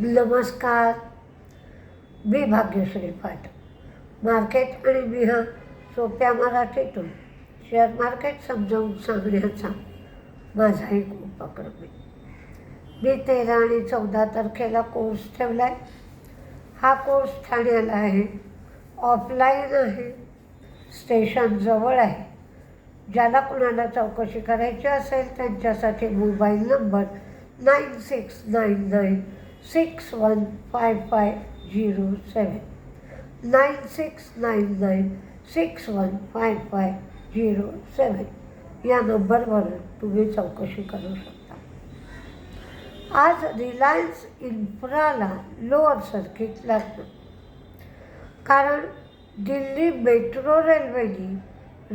नमस्कार. मी भाग्यश्री पाट मार्केट आणि विह सोप्या मराठीतून शेअर मार्केट समजावून सांगण्याचा माझा एक उपक्रम आहे. मी तेरा आणि चौदा तारखेला कोर्स ठेवला आहे हा कोर्स ठाण्याला आहे. ऑफलाईन आहे. स्टेशनजवळ आहे. ज्याला कुणाला चौकशी करायची असेल त्यांच्यासाठी mobile number nine six nine nine six one five five zero seven nine six nine nine six one five five zero seven या नंबरवरून तुम्ही चौकशी करू शकता. आज रिलायन्स इन्फ्राला लोअर सर्किट लागतं कारण दिल्ली मेट्रो रेल्वेने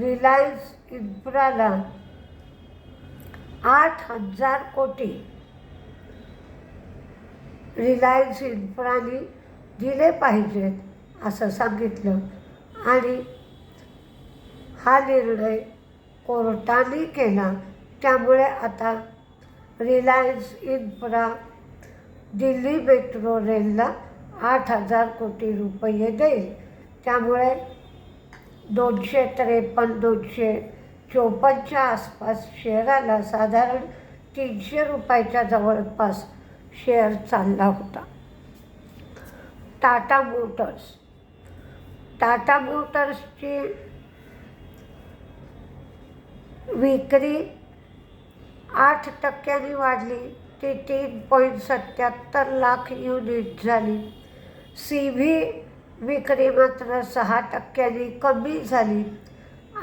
रिलायन्स इन्फ्राला आठ हजार कोटी रिलायन्स इन्फ्राने दिले पाहिजेत असं सांगितलं. आणि हा निर्णय कोर्टाने केला. त्यामुळे आता रिलायन्स इन्फ्रा दिल्ली मेट्रो रेलला आठ हजार कोटी रुपये देईल. त्यामुळे दोनशे त्रेपन्न दोनशे चोपन्नच्या आसपास शेअराला साधारण तीनशे रुपयाच्या जवळपास शेअर चालला होता. टाटा मोटर्स टाटा मोटर्सची विक्री आठ टक्क्यांनी वाढली. ती तीन पॉईंट सत्याहत्तर लाख युनिट झाली. सी व्ही विक्री मात्र सहा टक्क्यांनी कमी झाली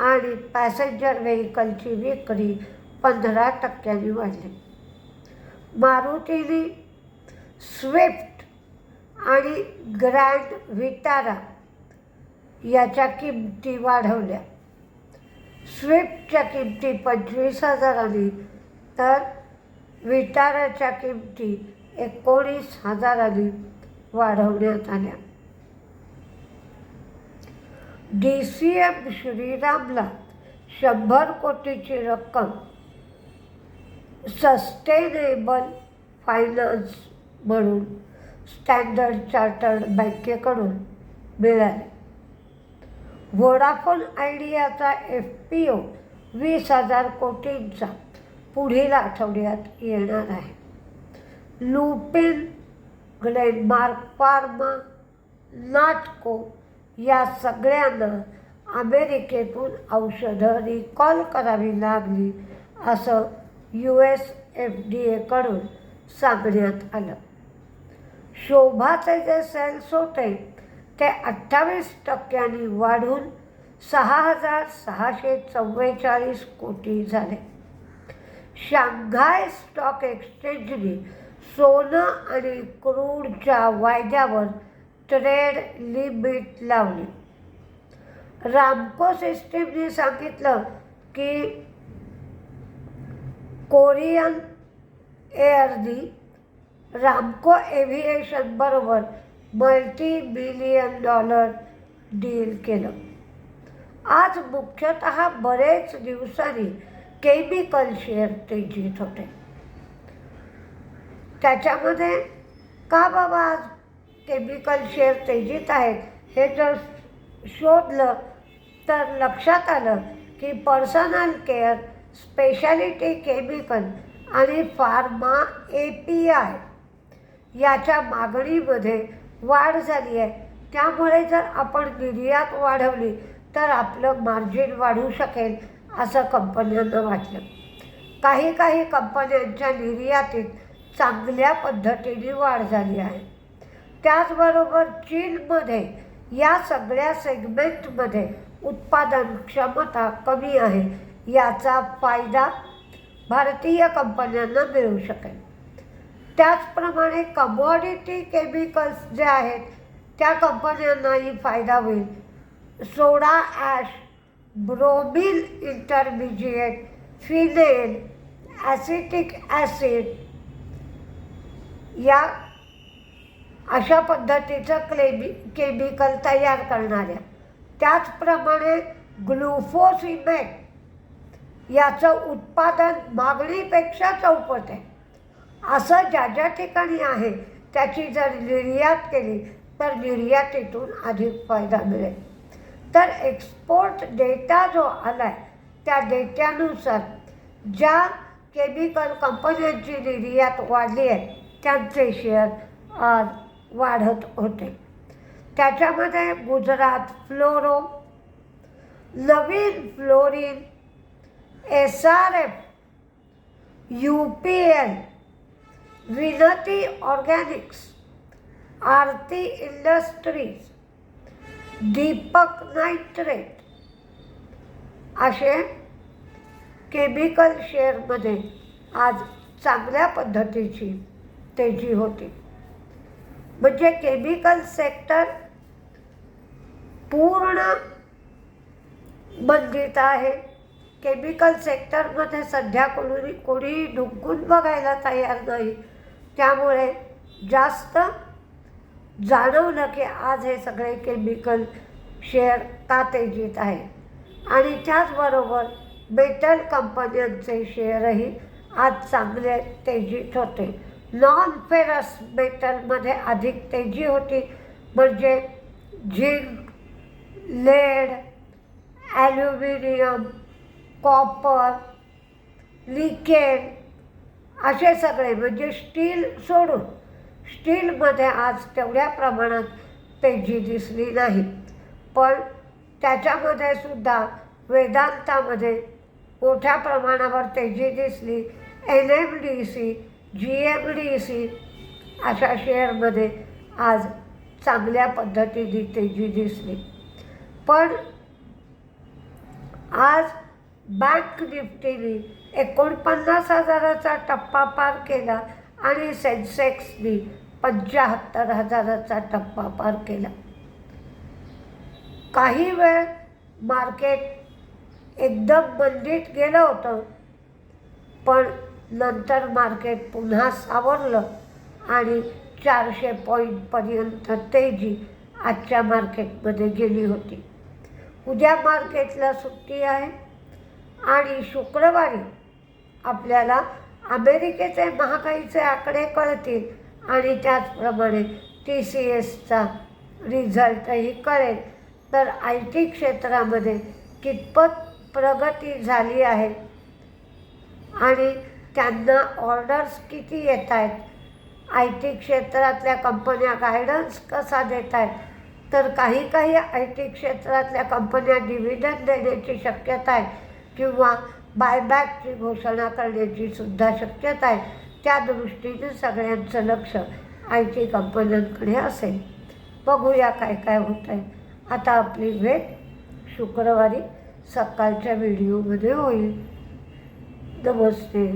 आणि पॅसेंजर व्हेकलची विक्री पंधरा टक्क्यांनी वाढली. मारुतीनी स्विफ्ट आणि ग्रँड विटारा याच्या किमती वाढवल्या. स्विफ्टच्या किमती पंचवीस हजारांनी तर विटाराच्या किमती एकोणीस हजारांनी वाढवण्यात आल्या. डी सी एम श्रीरामला शंभर कोटीची रक्कम सस्टेनेबल फायनान्स म्हणून स्टँडर्ड चार्टर्ड बँकेकडून मिळाले. व्होडाफोन आयडियाचा एफ पी ओ वीस हजार कोटींचा पुढील आठवड्यात येणार आहे. लुपिन ग्लेनमार्क फार्मा नाटको या सगळ्यांना अमेरिकेतून औषधं रिकॉल करावी लागली असं यू एस एफ डी एकडून सांगण्यात आलं. शोभाचे जे सेल्स होते ते अठ्ठावीस टक्क्यांनी वाढून सहा हजार सहाशे चव्वेचाळीस कोटी झाले. शांघाय स्टॉक एक्सचेंजने सोनं आणि क्रूडच्या वायद्यावर ट्रेड लिमिट लावली. रामको सिस्टीमने सांगितलं की कोरियन एअरदी रामको एव्हिएशनबरोबर मल्टी बिलियन डॉलर डील केलं. आज मुख्यतः बरेच दिवसांनी केमिकल शेअर तेजीत होते. त्याच्यामध्ये का बाबा आज केमिकल शेअर तेजीत आहेत हे जर शोधलं तर लक्षात आलं की पर्सनल केअर स्पेशालिटी केमिकल आणि फार्मा ए पी आय याच्या मागणीमध्ये वाढ झाली आहे. त्यामुळे जर आपण निर्यात वाढवली तर आपलं मार्जिन वाढू शकेल असं कंपन्यांना वाटलं. काही काही कंपन्यांच्या निर्यातीत चांगल्या पद्धतीने वाढ झाली आहे. त्याचबरोबर चीनमध्ये या सगळ्या सेगमेंटमध्ये उत्पादन क्षमता कमी आहे. याचा फायदा भारतीय कंपन्यांना मिळू शकेल. त्याचप्रमाणे कमॉडिटी केमिकल्स जे आहेत त्या कंपन्यांनाही फायदा होईल. सोडा ॲश ब्रोमिल इंटरमिजिएट फिनेल ॲसिटिक ॲसिड या अशा पद्धतीचं क्लेमी केमिकल तयार करणाऱ्या. त्याचप्रमाणे ग्लुफोसिमेट याचं उत्पादन मागणीपेक्षा चौपट आहे. असं ज्या ज्या ठिकाणी आहे त्याची जर निर्यात केली तर निर्यातीतून अधिक फायदा मिळेल. तर एक्सपोर्ट डेटा जो आला आहे त्या डेट्यानुसार ज्या केमिकल कंपन्यांची निर्यात वाढली आहे त्यांचे शेअर आज वाढत होते. त्याच्यामध्ये Gujarat Fluoro Navin Fluorine S R F U P L Vinati Organics Aarti Industries Deepak Nitrite असे केमिकल शेअरमध्ये आज चांगल्या पद्धतीची तेजी होती. म्हणजे केमिकल सेक्टर पूर्ण बंदित आहे. केमिकल सेक्टरमध्ये सध्या कोणी कोणी डुंकून बघायला तयार नाही. त्यामुळे जास्त जाणवलं की आज हे सगळे केमिकल शेअर का तेजीत आहे. आणि त्याचबरोबर मेटल कंपन्यांचे शेअरही आज चांगले तेजीत होते. नॉन फेरस मेटलमध्ये अधिक तेजी होती. म्हणजे झिंक लेड ॲल्युमिनियम कॉपर लिकेड असे सगळे म्हणजे स्टील सोडून. स्टीलमध्ये आज तेवढ्या प्रमाणात तेजी दिसली नाही. पण त्याच्यामध्ये सुद्धा वेदांतामध्ये मोठ्या प्रमाणावर तेजी दिसली. N M D C G M D C अशा शेअरमध्ये आज चांगल्या पद्धतीने तेजी दिसली. पण आज बँक निफ्टीने एकोणपन्नास हजाराचा टप्पा पार केला आणि सेन्सेक्सनी पंच्याहत्तर हजाराचा टप्पा पार केला. काही वेळ मार्केट एकदम मंदीत गेलं होतं पण नंतर मार्केट पुन्हा सावरलं आणि चारशे पॉईंटपर्यंत तेजी आजच्या मार्केटमध्ये गेली होती. उद्या मार्केटला सुट्टी आहे. आणि शुक्रवारी आपल्याला अमेरिकेचे महागाईचे आकडे कळतील आणि त्याचप्रमाणे टी सी एसचा रिझल्टही कळेल. तर आय टी क्षेत्रामध्ये कितपत प्रगती झाली आहे आणि त्यांना ऑर्डर्स किती येत आहेत? आय टी क्षेत्रातल्या कंपन्या गायडन्स कसा देत आहेत? तर काही काही आय टी क्षेत्रातल्या कंपन्या डिव्हिडंड देण्याची शक्यता आहे. किंवा बायबॅकची घोषणा करण्याची सुद्धा शक्यता आहे. त्या दृष्टीने सगळ्यांचं लक्ष आय टी कंपन्यांकडे असेल. बघूया काय काय होत आहे आता आपली भेट शुक्रवारी सकाळच्या व्हिडिओमध्ये होईल. नमस्ते.